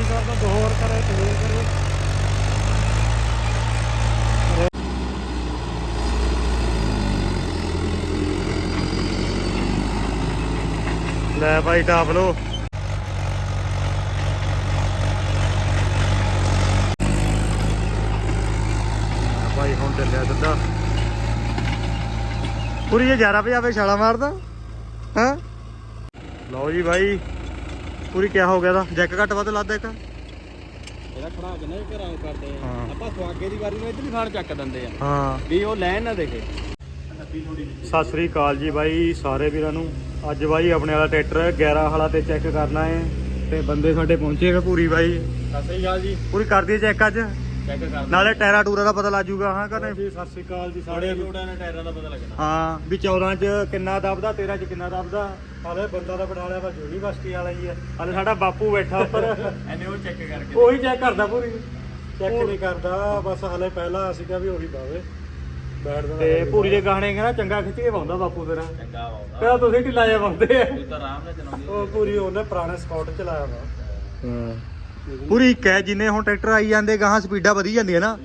ਜੀ ਕਰਦਾ ਦੋ ਹੋਰ ਕਰੇ ਤੇ ਕਰੇ। ਲੈ ਭਾਈ ਟਾਪ ਲੋ ਭਾਈ ਹੁਣ ਚੱਲਿਆ ਸਿੱਧਾ। ਪੂਰੀ 11 ਵਜੇ ਆਵੇ ਛਾਲਾ ਮਾਰਦਾ। ਹਾਂ? ਲਓ ਜੀ ਭਾਈ। ਪੂਰੀ ਕਿਆ ਹੋ ਗਿਆ ਦਾ? ਜੈਕ ਘੱਟ ਵੱਧ ਲੱਦਾ ਇੱਕ? ਇਹਦਾ ਖੜਾ ਕੇ ਨਾ ਘਰਾਂ ਕਰਦੇ ਹਾਂ। ਆਪਾਂ ਸਵਾਗੇ ਦੀ ਵਾਰੀ ਨੂੰ ਇੱਧਰ ਖਾਣ ਚੱਕ ਦਿੰਦੇ ਆ। ਹਾਂ। ਵੀ ਉਹ ਲੈਣ ਨਾ ਦੇਖੇ ਸਤਿ ਸ੍ਰੀ ਅਕਾਲ ਜੀ ਬਾਈ ਸਾਰੇ ਵੀਰਾਂ ਨੂੰ। ਅੱਜ ਬਾਈ ਆਪਣੇ ਵਾਲਾ ਟਰੈਕਟਰ 11 ਹਾਲਾ ਤੇ ਚੈੱਕ ਕਰਨਾ ਹੈ। ਤੇ ਬੰਦੇ ਸਾਡੇ ਪਹੁੰਚੇ ਨੇ ਪੂਰੀ ਬਾਈ। ਸਤਿ ਸ੍ਰੀ ਅਕਾਲ ਜੀ। ਪੂਰੀ ਕਰਦੀ ਚੈੱਕ ਅੱਜ? ਚੈੱਕ ਕਰ ਨਾਲੇ ਟਾਇਰਾਂ ਟੂਰਾਂ ਦਾ ਪਤਾ ਲੱਗ ਜਾਊਗਾ ਹਾਂ ਕਰਨੇ ਜੀ ਸਤਿ ਸ੍ਰੀ ਅਕਾਲ ਜੀ ਸਾਰੇ ਲੋੜਾਂ ਨੇ। ਟਾਇਰਾਂ ਦਾ ਪਤਾ ਲੱਗਣਾ। ਹਾਂ ਵੀ 14 ਚ ਕਿੰਨਾ ਦਬਦਾ 13 ਚ ਕਿੰਨਾ ਦਬਦਾ ਹਾਲੇ ਬੰਦਾ ਤਾਂ ਬਿਠਾ ਲਿਆ ਵਾ ਯੂਨੀਵਰਸਿਟੀ ਵਾਲਾ ਹੀ ਆ। ਹਾਲੇ ਸਾਡਾ ਬਾਪੂ ਬੈਠਾ ਉੱਪਰ। ਐਨੇ ਉਹ ਚੈੱਕ ਕਰਕੇ ਉਹੀ ਚੈੱਕ ਕਰਦਾ ਪੂਰੀ। ਚੈੱਕ ਨਹੀਂ ਕਰਦਾ ਬਸ ਹਾਲੇ ਪਹਿਲਾਂ ਸੀਗਾ ਵੀ ਉਹੀ ਬਾਵੇ। ਤੇ ਪੂਰੀ ਦੇ ਗਾਣੇ ਕਹਿੰਦਾ ਚੰਗਾ ਖਿੱਚ ਕੇ ਪਾਉਂਦਾ ਬਾਪੂ ਤੇਰਾ। ਚੰਗਾ ਕਹਿੰਦਾ ਤੁਸੀਂ ਢਿੱਲਾ ਜਿਹਾ ਪਾਉਂਦੇ ਆ। ਤੂੰ ਤਾਂ ਆਰਾਮ ਨਾਲ ਚਲਾਉਂਦੀ ਉਹ ਪੂਰੀ ਉਹਨੇ ਪੁਰਾਣੇ ਸਕਾਊਟ ਚਲਾਇਆ ਵਾ। ਪੂਰੀ ਕਹਿ ਜਿੰਨੇ ਹੁਣ ਟਰੈਕਟਰ ਆਈ ਜਾਂਦੇ ਗਾਹਾਂ ਸਪੀਡਾਂ ਵਧੀ ਜਾਂਦੀਆਂ ਨਾ।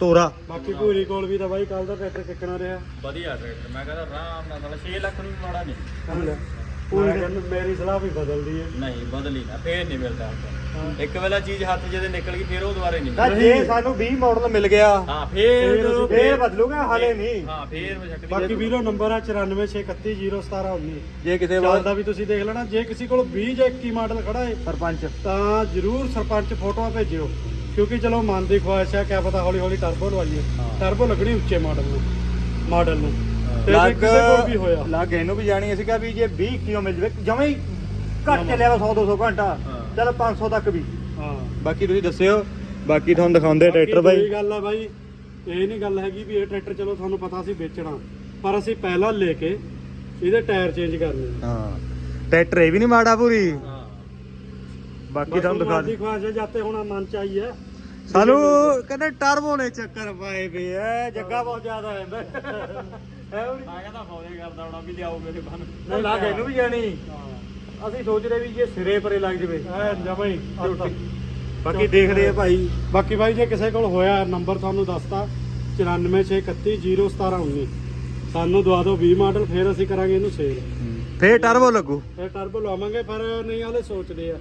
ਤੋਰਾ। ਬਾਕੀ ਪੂਰੀ ਕੋਲ ਵੀ ਤਾਂ ਬਾਈ ਕੱਲ ਦਾ ਟਰੈਕਟਰ ਕਿੱਕਣਾ ਰਿਹਾ। ਵਧੀਆ ਟਰੈਕਟਰ ਮੈਂ ਕਹਿੰਦਾ ਆਰਾਮ ਨਾਲ ਸਾਲਾ 6 ਲੱਖ ਨੂੰ ਮਾੜਾ ਨਹੀਂ। ਪੂਰੀ ਮੇਰੀ ਸਲਾਹ ਵੀ ਬਦਲਦੀ ਹੈ। ਨਹੀਂ ਬਦਲੀ ਨਾ ਫੇਰ ਨਹੀਂ ਮਿਲਦਾ। ਇੱਕ ਵੇਲਾ ਚੀਜ਼ ਹੱਥ ਜਿਹਦੇ ਨਿਕਲ ਗਈ ਫੇਰ ਉਹ ਦੁਬਾਰੇ ਨਹੀਂ ਤਾਂ ਮਿਲਦੀ। ਜੇ ਸਾਨੂੰ 20 ਮਾਡਲ ਮਿਲ ਗਿਆ ਹਾਂ ਫੇਰ ਫੇਰ ਬਦਲੂਗਾ ਹਾਲੇ ਨਹੀਂ। ਹਾਂ ਫੇਰ ਮਸ਼ਕਲੀ ਬਾਕੀ ਵੀਰੋ ਨੰਬਰ ਆ 9461301719 ਜੇ ਕਿਸੇ ਚਾਰ ਦਾ ਵੀ ਤੁਸੀਂ ਦੇਖ ਲੈਣਾ ਜੇ ਕਿਸੇ ਕੋਲ 20 ਜਾਂ 21 ਮਾਡਲ ਖੜਾ ਹੈ ਸਰਪੰਚ। ਤਾਂ ਜਰੂਰ ਸਰਪੰਚ ਫੋਟੋਆਂ ਭੇਜਿਓ। ਕਿਉਂਕਿ ਚਲੋ ਮਨ ਦੀ ਖੁਆਇਸ਼ ਹੈ ਕਿਆ ਪਤਾ ਹੌਲੀ ਹੌਲੀ ਟਰਬੋ ਲਵਾਈਏ ਟਰਬੋ ਲੱਗਣੀ ਉੱਚੇ ਮਾਡਲ ਨੂੰ ਮਾਡਲ ਨੂੰ। ਲੱਗ ਕਿਸੇ ਕੋਲ ਵੀ ਹੋਇਆ। ਲੱਗ ਇਹਨੂੰ ਵੀ ਜਾਣੀ ਅਸੀਂ ਕਿਹਾ ਵੀ ਜੇ 20 ਕਿਲੋ ਮਿਲ ਜਵੇ ਜਮਾਂ ਹੀ ਘੱਟ ਚੱਲਿਆ ਵਾ 100 200 ਘੰਟਾ। ਹਾਂ। ਚਲ 500 ਤੱਕ ਵੀ। ਹਾਂ। ਬਾਕੀ ਤੁਸੀਂ ਦੱਸਿਓ ਬਾਕੀ ਤੁਹਾਨੂੰ ਦਿਖਾਉਂਦੇ ਟਰੈਕਟਰ ਬਾਕੀ ਬਾਈ। ਇਹ ਗੱਲ ਆ ਬਾਈ ਇਹ ਨਹੀਂ ਗੱਲ ਹੈਗੀ ਵੀ ਇਹ ਟਰੈਕਟਰ ਚਲੋ ਤੁਹਾਨੂੰ ਪਤਾ ਸੀ ਵੇਚਣਾ ਪਰ ਅਸੀਂ ਪਹਿਲਾਂ ਲੈ ਕੇ ਇਹਦੇ ਟਾਇਰ ਚੇਂਜ ਕਰਨੇ ਆ। ਹਾਂ। ਟਰੈਕਟਰ ਇਹ ਵੀ ਨਹੀਂ ਮਾੜਾ ਪੂਰੀ। ਹਾਂ। ਬਾਕੀ ਤੁਹਾਨੂੰ ਦਿਖਾ ਦੀ। ਖੁਆਇਸ਼ ਹੈ ਜਾਤੇ ਹੁਣ ਮਨ ਚ ਆਈ ਹੈ ਸਾਨੂੰ ਕਹਿੰਦੇ ਟਰਬੋ ਨੇ ਚੱਕਰ ਪਾਏ ਵੇ ਐ ਜੱਗਾ ਬਹੁਤ ਜ਼ਿਆਦਾ ਰਹਿੰਦਾ ਹੈ ਉਹ ਮੈਂ ਕਹਿੰਦਾ ਫੋਨੇ ਕਰਦਾ ਹੁਣ ਵੀ ਲਿਆਓ ਮੇਰੇ ਬਨ। ਨਹੀਂ ਲੱਗ ਇਹਨੂੰ ਵੀ ਜਾਣੀ। ਅਸੀਂ ਸੋਚ ਰਹੇ ਵੀ ਜੇ ਸਿਰੇ ਪਰੇ ਲੱਗ ਜਵੇ। ਐ ਜਮਾ ਹੀ ਬਾਕੀ ਦੇਖਦੇ ਆ ਭਾਈ। ਬਾਕੀ ਬਾਈ ਜੇ ਕਿਸੇ ਕੋਲ ਹੋਇਆ ਨੰਬਰ ਤੁਹਾਨੂੰ ਦੱਸਤਾ। 9461301719 ਸਾਨੂੰ ਦਵਾ ਦਿਓ 20 ਮਾਡਲ ਫਿਰ ਅਸੀਂ ਕਰਾਂਗੇ ਇਹਨੂੰ ਸੇਲ ਫੇਰ ਟਰਬੋ ਲੱਗੂ। ਫਿਰ ਟਰਬੋ ਲਵਾਵਾਂਗੇ ਪਰ ਨਹੀਂ ਹਾਲੇ ਸੋਚਦੇ ਆ।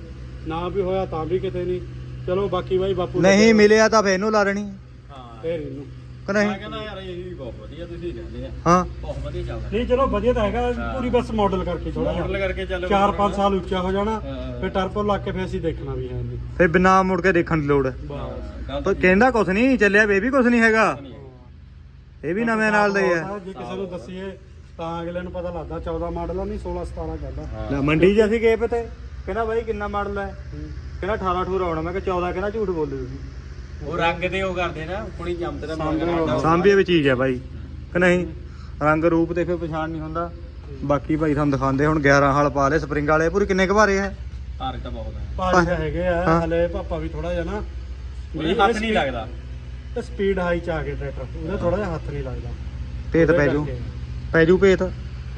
ਨਾ ਵੀ ਹੋਇਆ ਤਾਂ ਵੀ ਕਿਤੇ ਨਹੀਂ। ਚਲੋ ਬਾਕੀ ਬਾਈ ਬਾਪੂ ਨਹੀਂ ਮਿਲਿਆ ਤਾਂ ਫੇਰ ਇਹਨੂੰ ਲਾ ਲੈਣੀ ਹਾਂ ਫਿਰ ਇਹਨੂੰ। ਕਿ ਨਹੀਂ? ਕਹਿੰਦਾ ਯਾਰ ਇਹ ਵੀ ਬਹੁਤ ਵਧੀਆ ਤੁਸੀਂ ਕਹਿੰਦੇ ਆ। ਹਾਂ। ਬਹੁਤ ਵਧੀਆ ਚੱਲਦਾ। ਨਹੀਂ ਚਲੋ ਵਧੀਆ ਤਾਂ ਹੈਗਾ ਪੂਰੀ ਬਸ ਮਾਡਲ ਕਰਕੇ ਥੋੜਾ ਮਾਡਲ ਕਰਕੇ ਚੱਲ 4-5 ਸਾਲ ਉੱਚਾ ਹੋ ਜਾਣਾ ਫਿਰ ਟਰਬੋ ਲਾ ਕੇ ਫਿਰ ਅਸੀਂ ਦੇਖਣਾ ਵੀ ਹੈ ਫੇਰ ਬਿਨਾ ਮੁੜ ਕੇ ਦੇਖਣ ਦੀ ਲੋੜ ਬਸ ਪਰ ਕਹਿੰਦਾ ਕੁਛ ਨਹੀਂ ਚੱਲਿਆ ਬੇਬੀ ਕੁਛ ਨਹੀਂ ਹੈਗਾ। ਇਹ ਵੀ ਨਵੇਂ ਨਾਲ ਦਾ ਹੀ। ਹੈ ਜੇ ਕਿਸੇ ਨੂੰ ਦੱਸੀਏ ਤਾਂ ਅਗਲੇ ਨੂੰ ਪਤਾ ਲੱਗਦਾ 14 ਮਾਡਲ ਆ ਨਹੀਂ 16 17 ਕਰਦਾ ਲੈ ਮੰਡੀ 'ਚ ਅਸੀਂ ਗਏ ਪਤੇ। ਕਹਿੰਦਾ ਬਾਈ ਕਿੰਨਾ ਮਾਡਲ ਹੈ? ਕਹਿੰਦਾ 18 18 ਆਉਣਾ ਮੈਂ ਕਿਹਾ 14 ਕਹਿੰਦਾ ਝੂਠ ਬੋਲਦੇ ਤੁਸੀਂ। ਉਹ ਰੰਗ ਦੇ ਉਹ ਕਰਦੇ ਨਾ ਕੁੜੀ ਜੰਮਦੇ ਦਾ ਸਾਂਭੀ ਵੀ ਚੀਜ਼ ਹੈ ਬਾਈ। ਕਿ ਨਹੀਂ? ਰੰਗ ਰੂਪ ਤੇ ਫਿਰ ਪਛਾਣ ਨਹੀਂ ਹੁੰਦਾ। ਬਾਕੀ ਭਾਈ ਤੁਹਾਨੂੰ ਦਿਖਾਉਂਦੇ ਹੁਣ 11 ਹਾਲ ਪਾ ਲਏ ਸਪਰਿੰਗ ਵਾਲੇ। ਪੂਰੀ ਕਿੰਨੇ ਘਵਾਰੇ ਹੈ ਭਾਰ ਤਾਂ ਬਹੁਤ ਹੈ ਭਾਰੀ ਤਾਂ ਹੈਗੇ ਆ ਹਾਂ। ਹਲੇ ਪਾਪਾ ਵੀ ਥੋੜਾ ਜਿਹਾ ਨਾ। ਹੱਥ ਨਹੀਂ ਲੱਗਦਾ। ਤੇ ਸਪੀਡ ਹਾਈ ਚ ਆ ਕੇ ਟਰੈਕਟਰ ਉਹਦਾ ਥੋੜਾ ਜਿਹਾ ਹੱਥ ਨਹੀਂ ਲੱਗਦਾ। ਭੇਤ ਪੈ ਜੂ। ਪੈ ਜੂ ਭੇਤ?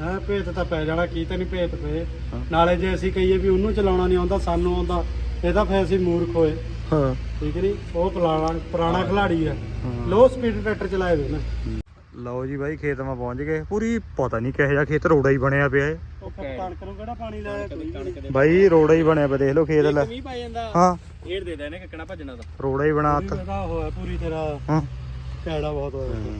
ਹਾਂ ਭੇਤ ਤਾਂ ਪੈ ਜਾਣਾ ਕੀ ਤਾਂ ਨਹੀਂ ਭੇਤ ਪਏ। ਹਾਂ। ਨਾਲੇ ਜੇ ਅਸੀਂ ਕਹੀਏ ਵੀ ਉਹਨੂੰ ਚਲਾਉਣਾ ਨਹੀਂ ਆਉਂਦਾ ਸਾਨੂੰ ਆਉਂਦਾ ਇਹ ਤਾਂ ਫੇਰ ਅਸੀਂ ਮੂਰਖ ਹੋਏ। ਹਾਂ। ਠੀਕ ਨਹੀਂ ਉਹ ਪੁਰਾਣਾ ਪੁਰਾਣਾ ਖਿਲਾੜੀ ਆ। ਹਾਂ। ਲੋ ਸਪੀਡ ਟਰੈਕਟਰ ਚਲਾਏ ਹੋਏ ਨਾ। ਲਓ ਜੀ ਬਾਈ ਖੇਤ ਮਾ ਪਹੁੰਚ ਗਏ। ਪੂਰੀ ਪਤਾ ਨਹੀਂ ਕਿਹੋ ਜਿਹਾ ਖੇਤ ਰੋੜਾ ਹੀ ਬਣਿਆ ਪਿਆ ਹੈ ਉਹ ਫਿਰ ਕਣਕ ਨੂੰ ਕਿਹੜਾ ਪਾਣੀ ਲਾਇਆ ਕੋਈ ਨਹੀਂ। ਬਾਈ ਰੋੜਾ ਹੀ ਬਣਿਆ ਪਿਆ ਦੇਖ ਲਓ ਖੇਤ ਲੈ। ਮੀਂਹ ਪੈ ਜਾਂਦਾ। ਹਾਂ। ਢੇੜ ਦੇ ਦੇਣੇ ਕਿੱਕਣਾ ਭੱਜਣਾ ਤਾਂ। ਰੋੜਾ ਹੀ ਬਣਾਤਾ ਇਹਦਾ ਹੋਇਆ ਪੂਰੀ ਤੇਰਾ ਹਾਂ। ਕੈੜਾ ਬਹੁਤ ਹੋਇਆ।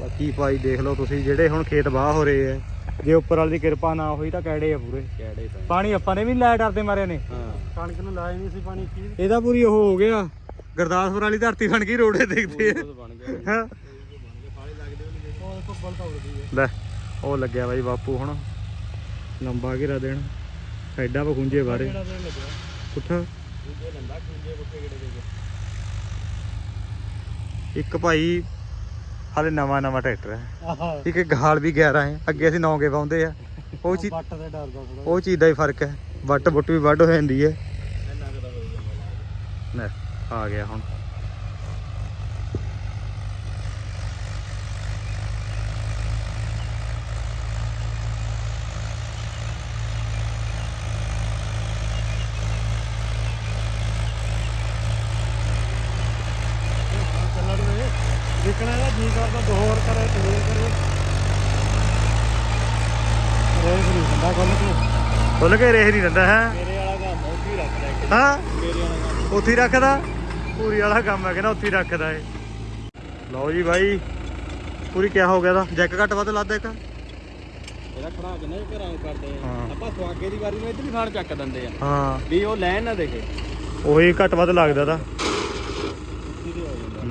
ਬਾਕੀ ਭਾਈ ਦੇਖ ਲਓ ਤੁਸੀਂ ਜਿਹੜੇ ਹੁਣ ਖੇਤ ਬਾਹ ਹੋ ਰਹੇ ਆ। ਜੇ ਉੱਪਰ ਵਾਲੀ ਦੀ ਕਿਰਪਾ ਨਾ ਹੋਈ ਤਾਂ ਕਿਹੜੇ ਆ ਪੂਰੇ। ਕਿਹੜੇ ਤਾਂ। ਪਾਣੀ ਆਪਾਂ ਨੇ ਵੀ ਲਾਇਆ ਡਰਦੇ ਮਾਰਿਆ ਨੇ। ਹਾਂ। ਕਣਕ ਨੂੰ ਲਾਇਆ ਨਹੀਂ ਸੀ ਪਾਣੀ ਕੀ? ਇਹਦਾ ਪੂਰੀ ਉਹ ਹੋ ਗਿਆ। ਗੁਰਦਾਸਪੁਰ ਵਾਲੀ ਧਰਤੀ ਬਣ ਗਈ ਰੋੜੇ ਦੇਖਦੇ ਆ। ਬਣ ਗਿਆ। ਹਾਂ। ਲੈ ਉਹ ਲੱਗਿਆ ਬਾਈ ਬਾਪੂ ਹੁਣ। ਲੰਬਾ ਘੇਰਾ ਦੇਣ। ਐਡਾ ਬਖੁੰਜੇ ਬਾਰੇ ਕਿਹੜਾ ਦੇਣ ਲੱਗਿਆ? ਪੁੱਠਾ। ਦੂਜੇ ਲੰਦਾ ਖੁੰਝੇ ਬੁੱਕੇ ਕਿਹੜੇ ਦੇ ਇੱਕ ਭਾਈ ਹਾਲੇ ਨਵਾਂ ਨਵਾਂ ਟਰੈਕਟਰ ਹੈ। ਆਹਾ। ਇੱਕ ਗਾਲ ਵੀ 11 ਹੈ। ਅੱਗੇ ਅਸੀਂ 9 ਕੇ ਪਾਉਂਦੇ ਆ। ਉਹ ਚੀਜ਼ ਬੱਟ ਤੇ ਡਰਦਾ ਥੋੜਾ ਉਹ ਚੀਜ਼ ਦਾ ਹੀ ਫ਼ਰਕ ਹੈ। ਵੱਟ ਬੁੱਟ ਵੀ ਵੱਡ ਹੋ ਜਾਂਦੀ ਹੈ। ਹੋ ਆ ਗਿਆ ਹੁਣ ਚੱਕਣਾ ਇਹਦਾ ਜੀ ਕਰਦਾ ਦੋ ਹੋਰ ਕਰੇ ਤੇ ਹੋਰ ਕਰੇ ਰੇਸ ਨਹੀਂ ਹੁੰਦਾ ਖੁੱਲ ਕੇ ਖੁੱਲ ਕੇ ਰੇਸ ਨਹੀਂ ਦਿੰਦਾ ਹੈ? ਮੇਰੇ ਵਾਲਾ ਕੰਮ ਉੱਥੇ ਹੀ ਰੱਖਦਾ ਇੱਕ। ਹਾਂ? ਮੇਰੇ ਵਾਲਾ ਕੰਮ। ਉੱਥੇ ਹੀ ਰੱਖਦਾ? ਪੂਰੀ ਵਾਲਾ ਕੰਮ ਹੈ ਕਹਿੰਦਾ ਉੱਥੇ ਹੀ ਰੱਖਦਾ ਏ ਲਓ ਜੀ ਬਾਈ ਪੂਰੀ ਕਿਆ ਹੋ ਗਿਆ ਦਾ ਜੈਕ ਘੱਟ ਵੱਧ ਲੱਦਾ ਇੱਕ? ਇਹਦਾ ਖੜਾ ਕੇ ਨਾ ਘਰਾਂ ਨੂੰ ਕਰਦੇ ਆ। ਹਾਂ। ਆਪਾਂ ਸਵਾਗੇ ਦੀ ਵਾਰੀ ਨੂੰ ਇੱਧਰਲੀ ਫਾੜ ਚੱਕ ਦਿੰਦੇ ਆ। ਹਾਂ। ਵੀ ਉਹ ਲੈਣ ਨਾ ਦੇਖੇ ਉਹੀ ਘੱਟ ਵੱਧ ਲੱਗਦਾ ਦਾ ਸਿੱਧੇ ਹੋ ਜਾਂਦਾ।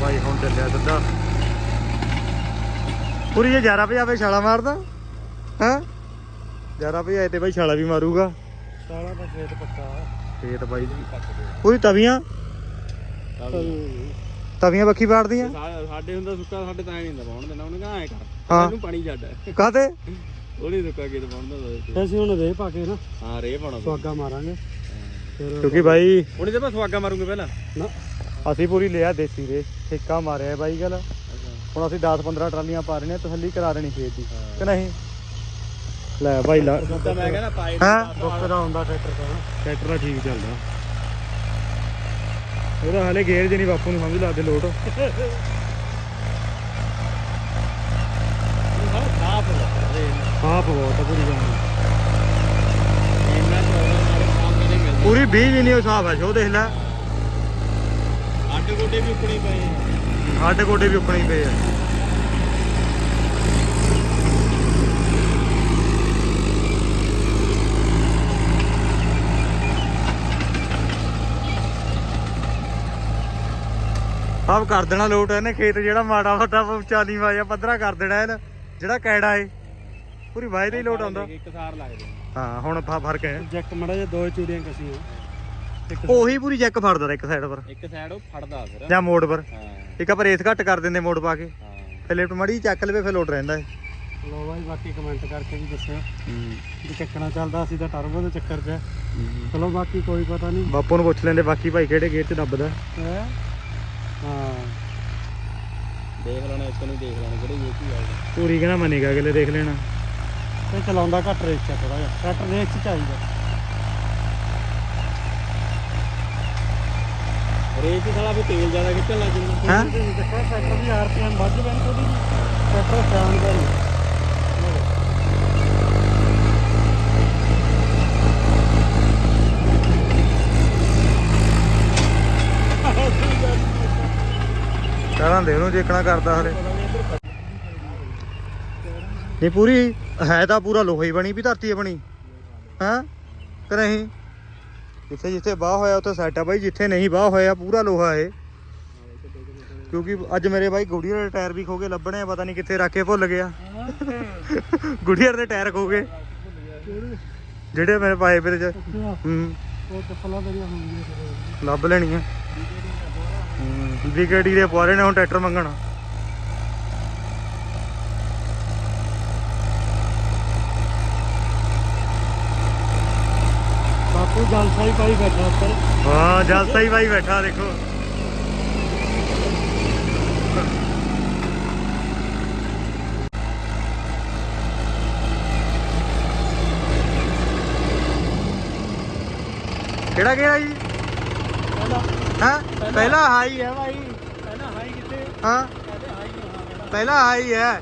ਭਾਈ ਹੁਣ ਚੱਲਿਆ ਸਿੱਧਾ। ਪੂਰੀ ਜੇ 11 ਵਜੇ ਆਵੇ ਛਾਲਾ ਮਾਰਦਾ। ਹਾਂ? 11 ਵਜੇ ਆਏ ਤੇ ਬਾਈ ਛਾਲਾ ਵੀ ਮਾਰੂਗਾ। ਸਾਲਾ ਤਾਂ ਖੇਤ ਪੱਕਾ। ਖੇਤ ਬਾਈ ਪੂਰੀ ਤਵੀਆਂ? ਤਵੀਆਂ। ਬੱਖੀ ਪਾੜਦੀਆਂ? ਸਾਡੇ ਹੁੰਦਾ ਸੁੱਕਾ ਸਾਡੇ ਤਾਂ ਐ ਨਹੀਂ ਹੁੰਦਾ ਪਾਉਣ ਦੇਣਾ। ਉਹਨੇ ਕਹਾ ਐ ਕਰ। ਹਾਂ। ਇਹਨੂੰ ਪਾਣੀ ਛੱਡ। ਕਾਹਤੇ? ਉਹਨੇ ਸੁੱਕਾ ਕਿਤੇ ਪਾਉਣ ਦਾ ਅਸੀਂ ਹੁਣ ਦੇ ਪਾ ਕੇ ਨਾ। ਹਾਂ ਰੇ ਪਾਉਣਾ ਸੁਆਗਾ ਮਾਰਾਂਗੇ। ਕਿਉਂਕਿ ਬਾਈ ਉਹਨੇ ਤੇ ਮੈਂ ਸਵਾਗਾ ਮਾਰੂੰਗਾ ਪਹਿਲਾਂ। ਨਾ। ਅਸੀਂ ਪੂਰੀ ਲਿਆ ਦੇਸੀ ਰੇ। ਠੇਕਾ ਮਾਰਿਆ ਬਾਈ ਗੱਲ। ਹੁਣ ਅਸੀਂ 10 15 ਟਰਾਲੀਆਂ ਪਾ ਰਹੇ ਨੇ ਤਸੱਲੀ ਕਰਾ ਦੇਣੀ ਖੇਤ ਦੀ ਕਿ ਨਹੀਂ? ਲੈ ਬਾਈ ਲਾ ਤਾਂ ਮੈਂ ਕਹਿੰਦਾ ਪਾਏ ਹਾਂ? ਬੁੱਕ ਦਾ ਹੁੰਦਾ ਟਰੈਕਟਰ ਦਾ ਟਰੈਕਟਰ ਦਾ ਠੀਕ ਚੱਲਦਾ। ਉਹਦਾ ਹਾਲੇ ਗੇਅਰ ਜੇ ਨਹੀਂ ਬਾਪੂ ਨੂੰ ਸਮਝ ਲਾਦੇ ਲੋਟ। ਸਾਫ਼ ਬਹੁਤ ਪੂਰੀ ਮਿਲਦਾ। ਪੂਰੀ 20 ਜੀ ਨਹੀਂ ਹਿਸਾਬ ਹੈ ਸ਼ੋ ਦੇਖ ਲੈ। ਅੱਡ ਗੋਡੇ ਵੀ ਉੱਕਣੀ ਪਏ ਆ। ਸਾਡੇ ਗੋਡੇ ਵੀ ਉੱਕਣੇ ਹੀ ਪਏ ਆ। ਆਪ ਕਰ ਦੇਣਾ ਲੋਟ ਇਹਨੇ ਖੇਤ ਜਿਹੜਾ ਮਾੜਾ ਮੋਟਾ ਉੱਚਾ ਨਹੀਂ ਵਾਇਆ ਪੱਧਰਾ ਕਰ ਦੇਣਾ ਇਹਨ ਜਿਹੜਾ ਕੈੜਾ ਏ ਪੂਰੀ ਵਾਏ ਦੇ ਹੀ ਲੋਟ ਆਉਂਦਾ। ਇੱਕ ਸਾਰ ਲੱਗਦੇ ਹਾਂ ਹੁਣ ਫ਼ਰਕ ਹੈ। ਜੈਕ ਮੜਾ ਜੇ ਦੋ ਚੂੜੀਆਂ ਕਸੀਆਂ। ਉਹੀ ਪੂਰੀ ਚੈੱਕ ਫੜਦਾ ਇੱਕ ਸਾਈਡ ਪਰ। ਇੱਕ ਸਾਈਡ ਉਹ ਫੜਦਾ ਫਿਰ। ਜਾਂ ਮੋੜ ਪਰ। ਹਾਂ। ਇੱਕ ਆ ਰੇਸ ਘੱਟ ਕਰ ਦਿੰਦੇ ਮੋੜ ਪਾ ਕੇ। ਹਾਂ। ਫਿਰ ਲਿਫਟ ਮੜੀ ਚੱਕ ਲਵੇ ਫਿਰ ਲੋਟ ਰਹਿੰਦਾ ਏ ਲੋ ਬਾਈ ਬਾਕੀ ਕਮੈਂਟ ਕਰਕੇ ਵੀ ਦੱਸਿਓ। ਵੀ ਚੱਕਣਾ ਚੱਲਦਾ ਅਸੀਂ ਤਾਂ ਟਰਬੋ ਦੇ ਚੱਕਰ 'ਚ। ਚਲੋ ਬਾਕੀ ਕੋਈ ਪਤਾ ਨਹੀਂ। ਬਾਪੂ ਨੂੰ ਪੁੱਛ ਲੈਂਦੇ ਬਾਕੀ ਭਾਈ ਕਿਹੜੇ ਗੇਅਰ 'ਚ ਦੱਬਦਾ। ਹੈ? ਹਾਂ। ਦੇਖ ਲੈਣਾ ਇੱਕ ਨੂੰ ਦੇਖ ਲੈਣਾ ਕਿਹੜੇ ਵੇਚ ਹੀ ਆਊਗਾ ਪੂਰੀ ਕਹਿੰਦਾ ਮੰਨੇਗਾ ਅਗਲੇ ਦੇਖ ਲੈਣਾ। ਤੇ ਚਲਾਉਂਦਾ ਘੱਟ ਰੇਸ 'ਚ ਥੋੜਾ ਜਿਹਾ। ਟਰੈਕਟਰ ਰੇਸ 'ਚ ਚਾਹੀਦਾ। ਰੇਸ 'ਚ ਸਾਲਾ ਵੀ ਤੇਲ ਜ਼ਿਆਦਾ ਖਿੱਚਣ ਲੱਗ ਜਾਂਦਾ। ਹੈਂ? ਟਰੈਕਟਰ ਦੀ ਆਰਪੀਐਮ ਵੱਧ ਬੈਨ ਥੋੜੀ ਟਰੈਕਟਰ ਫੈਨ ਦਾ ਹੀ ਦੇ ਉਹਨੂੰ ਦੇਖਣਾ ਕਰਦਾ ਹਲੇ। ਨਹੀਂ ਪੂਰੀ ਹੈ ਤਾਂ ਪੂਰਾ ਲੋਹਾ ਹੀ ਬਣੀ ਵੀ ਧਰਤੀ ਹੈ ਬਣੀ ਹਾਂ ਕਿ ਨਹੀਂ? ਜਿੱਥੇ ਜਿੱਥੇ ਬਾਹ ਹੋਇਆ ਉੱਥੇ ਸੈੱਟ ਆ ਬਾਈ ਜਿੱਥੇ ਨਹੀਂ ਬਾਹ ਹੋਇਆ ਪੂਰਾ ਲੋਹਾ ਹੈ ਕਿਉਂਕਿ ਅੱਜ ਮੇਰੇ ਬਾਈ ਗੁੜੀਅਰ ਦੇ ਟਾਇਰ ਵੀ ਖੋ ਕੇ ਲੱਭਣੇ ਆ ਪਤਾ ਨਹੀਂ ਕਿੱਥੇ ਰੱਖ ਕੇ ਭੁੱਲ ਗਿਆ। ਗੁੜੀਅਰ ਦੇ ਟਾਇਰ ਖੋ ਗਏ ਜਿਹੜੇ ਮੇਰੇ ਪਾਏ ਫਿਰ ਚ ਹੂੰ। ਲੱਭ ਲੈਣੀ ਆ ਹੂੰ। ਬ੍ਰਿਗੇਡੀ ਦੇ ਪੁਆਰੇ ਨੇ ਹੁਣ ਟਰੈਕਟਰ ਮੰਗਣਾ। ਬਾਪੂ ਜਲਸਾ ਹੀ ਪਾਈ ਬੈਠਾ ਉੱਪਰ ਹਾਂ ਜਲਸਾ ਹੀ ਬਾਈ ਬੈਠਾ ਦੇਖੋ ਕਿਹੜਾ ਕਿਹੜਾ ਜੀ ਹਾਂ ਪਹਿਲਾ ਹਾਈ ਹੈ ਬਾਈ ਪਹਿਲਾਂ ਹਾਈ ਕਿੱਥੇ ਹਾਂ ਕਹਿੰਦੇ ਹਾਈ ਹਾਂ ਪਹਿਲਾ ਹਾਈ ਹੈ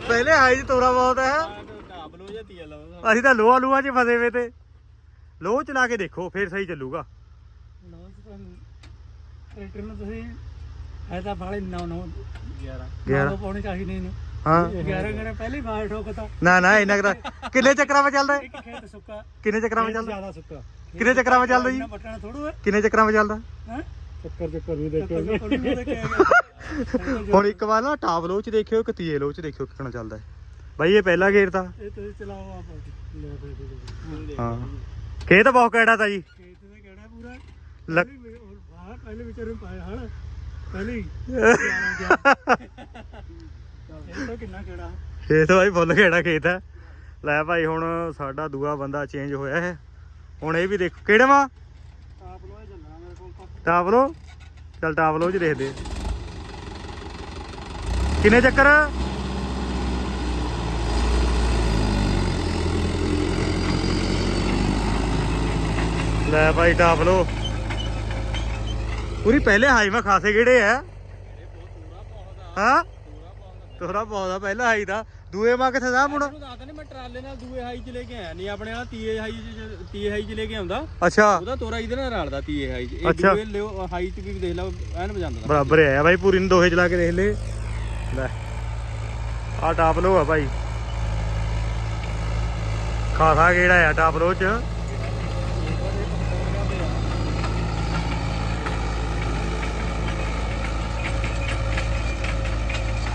ਪਹਿਲੇ ਹਾਈ 'ਚ ਤੋਰਾ ਬਹੁਤ ਹੈ ਡਾਬਲੋ ਜਾਂ ਤੀਆ ਲਾਉਂਦਾ ਅਸੀਂ ਤਾਂ ਲੋਹਾ ਲੂਹਾ 'ਚ ਫਸੇ ਵੇ ਤੇ। ਲੋਹ ਚਲਾ ਕੇ ਦੇਖੋ ਫੇਰ ਸਹੀ ਚੱਲੂਗਾ। ਟਰੈਕਟਰ ਨੂੰ ਤੁਸੀਂ ਐ ਤਾਂ ਬਾਲੇ 9 9 11 ਗਿਆਰਾਂ। ਪਾਉਣੀ ਚਾਹੀਦੀ ਇਹਨੂੰ। ਹਾਂ। 11 11 ਪਹਿਲੀ ਵਾਰ ਠੋਕਤਾ ਨਾ ਨਾ ਕੁ ਤਾਂ ਕਿੰਨੇ ਚੱਕਰਾਂ 'ਚ ਚੱਲਦਾ? ਇਹ? ਇੱਕ ਖੇਤ ਸੁੱਕਾ। ਕਿੰਨੇ ਚੱਕਰਾਂ 'ਚ ਚੱਲਦਾ? ਜ਼ਿਆਦਾ ਸੁੱਕਾ। ਕਿੰਨੇ ਚੱਕਰਾਂ 'ਚ ਚੱਲਦਾ ਜੀ? ਇੰਨਾ ਪੱਟਣਾ ਥੋੜੂ ਹੈ ਕਿੰਨੇ ਚੱਕਰਾਂ 'ਚ ਚੱਲਦਾ? ਹੈ? ਚੱਕਰ ਚੱਕਰ ਵੀ ਦੇਖਿਆ ਹੁਣ ਇੱਕ ਵਾਰ ਨਾ ਟਾਪ ਲੋਹ 'ਚ ਦੇਖਿਓ ਇੱਕ ਤੀਏ ਲੋਹ 'ਚ ਦੇਖਿਓ ਕਿੰਨਾ ਚੱਲਦਾ ਹੈ। ਬਾਈ ਇਹ ਪਹਿਲਾ ਗੇਰ ਤਾਂ। ਇਹ ਤੁਸੀਂ ਚਲਾਓ ਆਪ ਲੈ ਹਾਂ। ਖੇਤ ਬਹੁਤ ਕਿਹੜਾ ਤਾਂ ਜੀ? ਖੇਤ ਤੇ ਕਿਹੜਾ ਪੂਰਾ? ਬਾਹਰ ਪਹਿਲੇ ਵਿਚਾਰੇ ਨੂੰ ਪਾਇਆ ਹਣ। ਪਹਿਲੀ। ਇਹ ਤਾਂ ਕਿੰਨਾ ਕਿਹੜਾ? ਖੇਤ ਬਾਈ ਫੁੱਲ ਕਿਹੜਾ ਖੇਤ ਹੈ? ਲੈ ਭਾਈ ਹੁਣ ਸਾਡਾ ਦੂਆ ਬੰਦਾ ਚੇਂਜ ਹੋਇਆ ਹੈ। ਹੁਣ ਇਹ ਵੀ ਦੇਖ ਕਿਹੜੇ ਵਾ? ਆਪ ਲੋਏ ਚੱਲਣਾ ਮੇਰੇ ਕੋਲ ਤਾਂ। ਟਾਪ ਲੋ ਚੱਲ ਟਾਪ ਲੋ 'ਚ ਦੇਖਦੇ ਕਿੰਨੇ ਚੱਕਰ? ਲੈ ਭਾਈ ਟਾਪ ਲੋ ਪੂਰੀ ਪਹਿਲੇ ਹਾਈ ਮੈਂ ਖਾਸੇ ਕਿਹੜੇ ਆ? ਹਾਂ? ਤੋਰਾ ਬਹੁਤ ਆ ਪਹਿਲਾ ਹਾਈ ਦਾ। ਦੂਏ ਮਾ ਕਿੱਥੇ ਦਾ ਤੈਨੂੰ ਦੱਸਦਾ ਨਹੀਂ ਮੈਂ ਟਰਾਲੇ ਨਾਲ ਦੂਏ ਹਾਈ ਚ ਲੈ ਕੇ ਆਇਆ ਨਹੀਂ ਆਪਣੇ ਵਾਲਾ ਤੀਏ ਹਾਈ ਚ ਤੀਏ ਹਾਈ ਚ ਲੈ ਕੇ ਆਉਂਦਾ। ਅੱਛਾ। ਉਹਦਾ ਤੋਰਾ ਇਹਦੇ ਨਾਲ ਰਲਦਾ ਤੀਏ ਹਾਈ ਚ। ਇਹ। ਦੂਏ ਲਿਓ ਹਾਈ ਚ ਵੀ ਦੇਖ ਲਾ ਐਨ ਵਜਾਉਂਦਾ। ਬਰਾਬਰ ਆ ਬਾਈ ਪੂਰੀ ਨੂੰ ਦੋਹੇ ਚਲਾ ਕੇ ਦੇਖ ਲੈ। ਲੈ। ਆ ਟਾਪ ਲੋ ਆ ਭਾਈ। ਖਾਸਾ ਕਿਹੜਾ ਆ ਟਾਪ ਲੋ ਚ।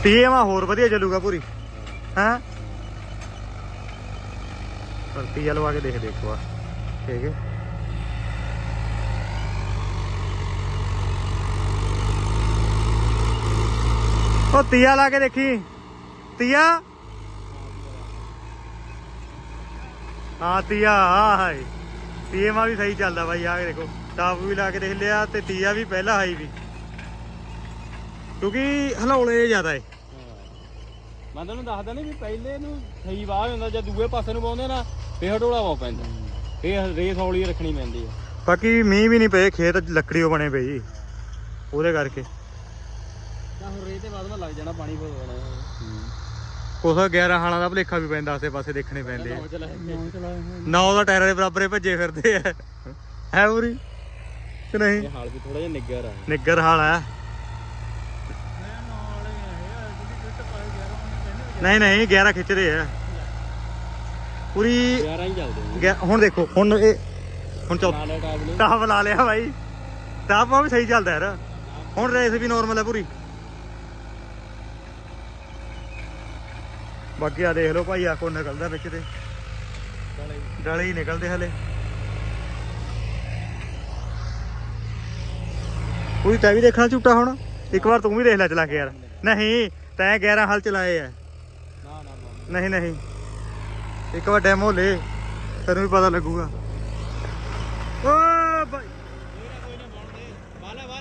ਤੀਏਵਾ ਹੋਰ ਵਧੀਆ ਚੱਲੂਗਾ ਪੂਰੀ। ਹਾਂ? ਪਰ ਤੀਆ ਲਵਾ ਕੇ ਦੇਖ ਦੇ ਇੱਕ ਵਾਰ। ਠੀਕ ਹੈ। ਉਹ ਤੀਆ ਲਾ ਕੇ ਦੇਖੀ। ਤੀਆ? ਹਾਂ, ਤੀਆ ਆ ਹਾਈ ਤੀਏ ਮਾ ਵੀ ਸਹੀ ਚੱਲਦਾ ਬਾਈ ਆ ਕੇ ਦੇਖੋ। ਟਾਪ ਵੀ ਲਾ ਕੇ ਦੇਖ ਲਿਆ ਤੇ ਤੀਆ ਵੀ ਪਹਿਲਾ ਹਾਈ ਵੀ। ਕਿਉਂਕਿ ਹਲੌਲੇ ਜ਼ਿਆਦਾ ਏ। ਮੈਂ ਤੈਨੂੰ ਦੱਸਦਾ ਨਹੀਂ ਵੀ ਪਹਿਲੇ ਨੂੰ ਸਹੀ ਵਾਹ ਹੁੰਦਾ ਜਦ ਦੂਏ ਪਾਸੇ ਨੂੰ ਪਾਉਂਦੇ ਨਾ ਫੇਰ ਹਟੋਲਾ ਵਾ ਪੈਂਦਾ। ਫੇਰ ਰੇਸ ਹੌਲੀ ਰੱਖਣੀ ਪੈਂਦੀ ਆ। ਬਾਕੀ ਮੀਂਹ ਵੀ ਨਹੀਂ ਪਏ ਖੇਤ ਲੱਕੜੀਓ ਬਣੇ ਪਏ ਜੀ ਉਹਦੇ ਕਰਕੇ। ਤਾਂ ਹੁਣ ਰੇਸ ਤੇ ਬਾਅਦ ਮੈਂ ਲੱਗ ਜਾਣਾ ਪਾਣੀ ਭਰਵਾਉਣਾ ਕੁਛ 11 ਹਾਲਾਂ ਦਾ ਭਲੇਖਾ ਵੀ ਪੈਂਦਾ ਆਸੇ ਪਾਸੇ ਦੇਖਣੇ ਪੈਂਦੇ ਆ। ਨੌ ਦਾ ਟਾਇਰਾਂ ਦੇ ਬਰਾਬਰੇ ਭੱਜੇ ਫਿਰਦੇ ਆ। ਹੈ ਪੂਰੀ ਕਿ ਨਹੀਂ? ਹਾਲ ਵੀ ਥੋੜਾ ਜਿਹਾ ਨਿੱਗਰ ਆ। ਨਿੱਗਰ ਹਾਲ ਹੈ ਨਹੀਂ ਨਹੀਂ 11 ਖਿੱਚਦੇ ਆ। ਪੂਰੀ 11 ਹੀ ਚੱਲਦੇ ਨੇ ਗਿਆ- ਹੁਣ ਦੇਖੋ ਹੁਣ ਇਹ ਹੁਣ ਚੌਥਾ ਨਾਲੇ ਟਾਬਲੇ ਟਾਪ ਲਾ ਲਿਆ ਬਾਈ। ਟਾਪ ਵੀ ਸਹੀ ਚੱਲਦਾ ਯਾਰ। ਹੁਣ ਰੇਸ ਵੀ ਨਾਰਮਲ ਹੈ ਪੂਰੀ। ਬਾਕੀ ਆ ਦੇਖ ਲਓ ਭਾਈ ਆ ਕੋ ਨਿਕਲਦਾ ਵਿੱਚ ਤੇ। ਡਲੇ ਹੀ। ਨਿਕਲਦੇ ਹਲੇ। ਕੋਈ ਤੈ ਵੀ ਦੇਖਣਾ ਝੂਟਾ ਹੁਣ। ਇੱਕ ਵਾਰ ਤੂੰ ਵੀ ਦੇਖ ਲੈ ਚਲਾ ਕੇ ਯਾਰ। ਨਹੀਂ ਤੈਂ 11 ਹਲ ਚਲਾਏ ਆ। ਨਹੀਂ ਨਹੀਂ। ਇੱਕ ਵਾਰ ਡੈਮੋ ਲੈ। ਤੈਨੂੰ ਵੀ ਪਤਾ ਲੱਗੂਗਾ। ਓ ਭਾਈ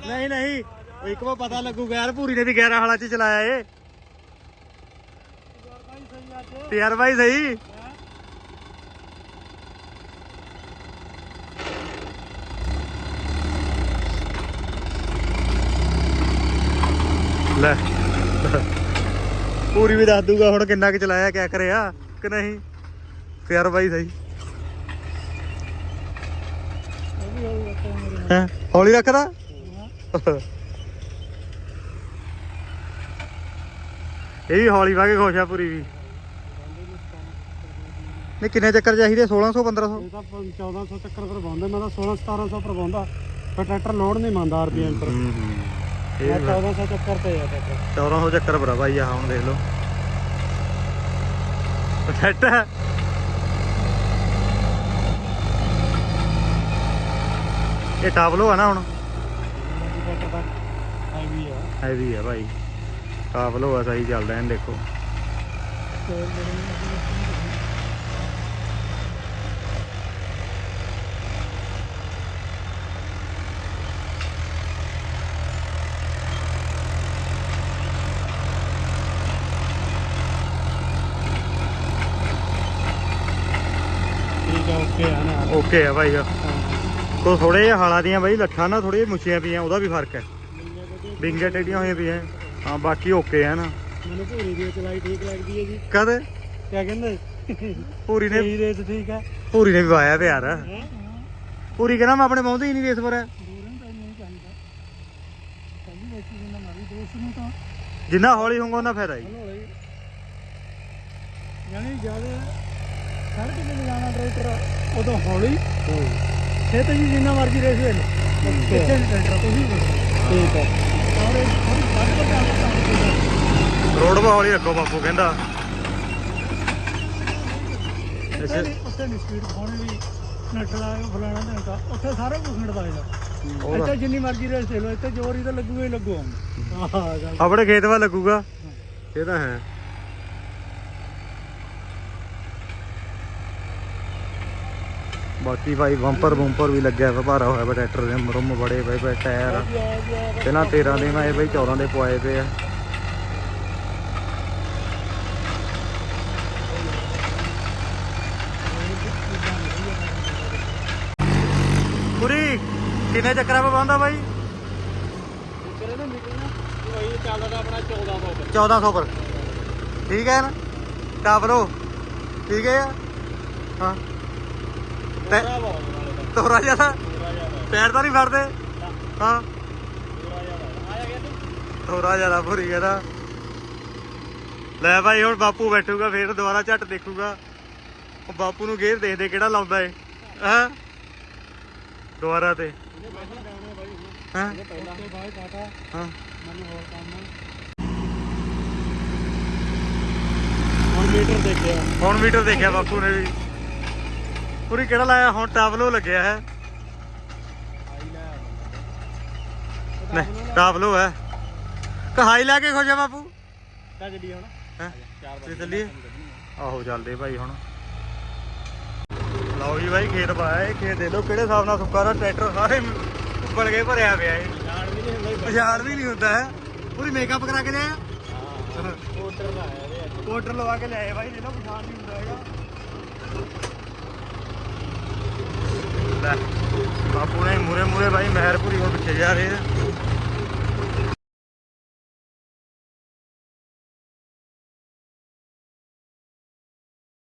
ਨਹੀਂ ਨਹੀਂ। ਉਹ ਇੱਕ ਵਾਰ ਪਤਾ ਲੱਗੂਗਾ ਯਾਰ, ਪੂਰੀ ਨੇ ਵੀ 11 ਹਾਲਾਂ ਚ ਚਲਾਇਆ ਏ ਤੇ ਯਾਰ ਭਾਈ ਸਹੀ। ਲੈ। ਪੂਰੀ ਵੀ ਦੱਸ ਦੂਗਾ ਹੁਣ ਕਿੰਨਾ ਕੁ ਚਲਾਇਆ ਕਿਆ ਕਰਿਆ ਕਿ ਨਹੀਂ? ਯਾਰ ਭਾਈ ਸਹੀ। ਹੈਂ? ਹੌਲੀ ਰੱਖਦਾ? ਇਹ ਵੀ ਹੌਲੀ ਵਾ ਕੇ ਖੁਸ਼ ਆ ਪੂਰੀ ਵੀ। ਨਹੀਂ ਕਿੰਨੇ ਚੱਕਰ ਚਾਹੀਦੇ? 1600 1500 ਇਹ ਤਾਂ 1400 ਚੱਕਰ ਪਰ ਪਾਉਂਦਾ ਮੈਂ ਤਾਂ 16 1700 ਪਰ ਪਾਉਂਦਾ ਪਰ ਟਰੈਕਟਰ ਲੋਡ ਨਹੀਂ ਮੰਨਦਾ ਆਰਪੀਐਮ ਪਰ ਇਹ ਮੈਂ ਵੀ 1400 ਚੱਕਰ ਤੇ ਆ ਟਰੈਕਟਰ 1400 ਚੱਕਰ ਭਰਾ ਭਾਈ ਆ ਹੁਣ ਦੇਖ ਲਓ। ਸੈੱਟ ਹੈ। ਇਹ ਟਾਬਲੋ ਆ ਨਾ ਹੁਣ? ਹੈਵੀ ਆ ਹੈਵੀ ਆ ਭਾਈ ਟਾਬਲੋ ਆ ਸਹੀ ਚੱਲਦਾ ਐਨ ਦੇਖੋ ਠੀਕ ਆ ਓਕੇ ਆ ਭਾਈ ਕੋ ਥੋੜੇ ਜਿਹਾ ਹਾਲਾਂ ਦੀਆਂ ਬਾਈ ਲੱਠਾਂ ਨਾ ਥੋੜੀ ਮੁੱਛੀਆਂ ਪਈਆਂ ਉਹਦਾ ਵੀ ਫ਼ਰਕ ਹੈ। ਵਿੰਗਰ ਟੇਡੀਆਂ ਹੋਈਆਂ ਪਈਆਂ। ਹਾਂ ਬਾਕੀ ਓਕੇ ਆ ਨਾ। ਮੈਨੂੰ ਭੂਰੀ ਦੀ ਚਲਾਈ ਠੀਕ ਲੱਗਦੀ ਹੈ ਜੀ। ਕਦ ਕਿਆ ਕਹਿੰਦੇ? ਪੂਰੀ ਨੇ ਰੇਸ ਠੀਕ ਹੈ। ਪੂਰੀ ਨੇ ਵੀ ਵਾਇਆ ਪਿਆਰ ਪੂਰੀ ਕਹਿੰਦਾ ਮੈਂ ਆਪਣੇ ਮੌਂਦੇ ਹੀ ਨਹੀਂ ਰੇਸ ਪਰ। ਜਿੰਨਾ ਹੌਲੀ ਹੋਊਗਾ ਉਹਨਾਂ ਫਾਇਦਾ ਹੀ। ਹਲੋ। ਯਾਨੀ ਜ਼ਿਆਦਾ ਸੜਕ ਤੇ ਜਾਣਾ ਟਰੈਕਟਰ ਉਦੋਂ ਹੌਲੀ। ਫੇ ਤਾਂ ਜੀ ਜਿੰਨਾ ਮਰਜ਼ੀ ਰੇਸ ਵੇ ਲਓ। ਕਿੱਥੇ ਨਹੀਂ ਟਰੈਕਟਰ ਤੁਸੀਂ ਠੀਕ ਹੈ। ਔਰ ਇਹ ਥੋੜੀ ਵੱਧ ਤੋਂ ਜ਼ਿਆਦਾ ਰੋਡ 'ਤੇ ਹੌਲੀ ਰੱਖੋ ਬਾਪੂ ਕਹਿੰਦਾ। ਅੱਛਾ। ਉੱਥੇ ਨਹੀਂ ਸਪੀਡ ਪਾਉਣੀ ਵੀ ਨੱਟ ਲਾਇਆ ਫਲਾਣਾ ਦੇਂਦਾ ਉੱਥੇ ਸਾਰਾ ਕੁਝ ਉਹਦਾ- ਇੱਥੇ ਜਿੰਨੀ ਮਰਜ਼ੀ ਰੇਸ ਦੇ ਲਓ ਇੱਥੇ ਜ਼ੋਰ ਹੀ ਤਾਂ ਲੱਗੂਗਾ ਹੀ ਆਪਣੇ ਖੇਤ ਲੱਗੂਗਾ। ਇਹ ਤਾਂ ਹੈ। ਬਾਕੀ ਭਾਈ ਬੰਪਰ ਬੰਪਰ ਵੀ ਲੱਗਿਆ ਵਾ ਭਾਰਾ ਹੋਇਆ ਵਾ ਟਰੈਕਟਰ ਦੇ, ਮਰਮ ਬੜੇ ਪਏ ਪਏ, ਟਾਇਰ। ਪਹਿਲਾਂ 13 ਦੇ ਮੈਂ ਬਈ 14 ਦੇ ਪਵਾਏ ਪਏ ਆ। ਪੂਰੀ, ਕਿੰਨੇ ਚੱਕਰਾਂ ਪਾ ਬੰਦਾ ਬਾਈ? ਚੱਲਦਾ ਤਾਂ ਆਪਣਾ 1400 1400 ਪਰ। ਠੀਕ ਹੈ ਨਾ? ਕਾਬਲੋ ਠੀਕ ਹੈ ਹਾਂ। ਤੇ ਤੋਰਾ ਜ਼ਿਆਦਾ? ਪੂਰਾ ਤਾਂ ਨਹੀਂ ਫੜਦੇ? ਹਾਂ। ਪੂਰਾ ਜ਼ਿਆਦਾ ਭੁਰੀ ਇਹਦਾ ਲੈ ਭਾਈ ਹੁਣ ਬਾਪੂ ਬੈਠੂਗਾ ਫੇਰ ਦੁਬਾਰਾ ਝੱਟ ਦੇਖੂਗਾ। ਉਹ ਬਾਪੂ ਨੂੰ ਗੇਰ ਦੇਖਦੇ ਕਿਹੜਾ ਲਾਉਂਦਾ ਏ। ਹਾਂ? ਦੁਬਾਰਾ ਤੇ। ਹਾਂ? ਮੀਟਰ ਦੇਖਿਆ। ਹੁਣ ਮੀਟਰ ਦੇਖਿਆ ਬਾਪੂ ਨੇ ਵੀ। ਪੂਰੀ ਕਿਹੜਾ ਲਾਇਆ? ਹੁਣ ਟਾਬਲੋ ਲੱਗਿਆ ਹੈ। ਲੈ ਨਹੀਂ ਟਾਬਲੋ ਹੈ। ਕਹਾਈ ਲੈ ਕੇ ਖੋਜਾ ਬਾਪੂ। ਤਾਂ ਚੱਲੀ ਹੁਣ ਹੈ? ਚਾਰ ਤੇ ਚੱਲੀਏ? ਆਹੋ ਚੱਲਦੇ ਭਾਈ ਹੁਣ। ਲਓ ਜੀ ਭਾਈ ਖੇਤ ਪਾਇਆ ਇਹ। ਖੇਤ ਦੇ ਲੋ ਕਿਹੜੇ ਹਿਸਾਬ ਨਾਲ ਸੁੱਕਾ ਦਾ ਟਰੈਕਟਰ ਸਾਰੇ ਉੱਪਰ ਕੇ ਭਰਿਆ ਪਿਆ ਇਹ। ਜਾਣ ਵੀ ਨਹੀਂ ਹੁੰਦਾ ਹੀ। ਪਛਾਣ ਵੀ ਨਹੀਂ ਹੁੰਦਾ ਹੈ ਪੂਰੀ ਮੇਕਅਪ ਕਰਾ ਕੇ ਲਿਆ ਹਾਂ ਦਾ ਇਹਦੇ ਅੱਜ ਪਾਊਡਰ ਲਵਾ ਕੇ ਲਿਆਏ ਭਾਈ ਇਹਦਾ ਪਛਾਣ ਨਹੀਂ ਹੁੰਦਾ ਹੈਗਾ। ਲੈ ਬਾਪੂ ਨੇ ਮੂਰੇ ਮੂਰੇ ਭਾਈ ਮਹਿਰਪੁਰੀ ਹੋ ਪਿੱਛੇ ਜਾ ਰਹੇ ਆ।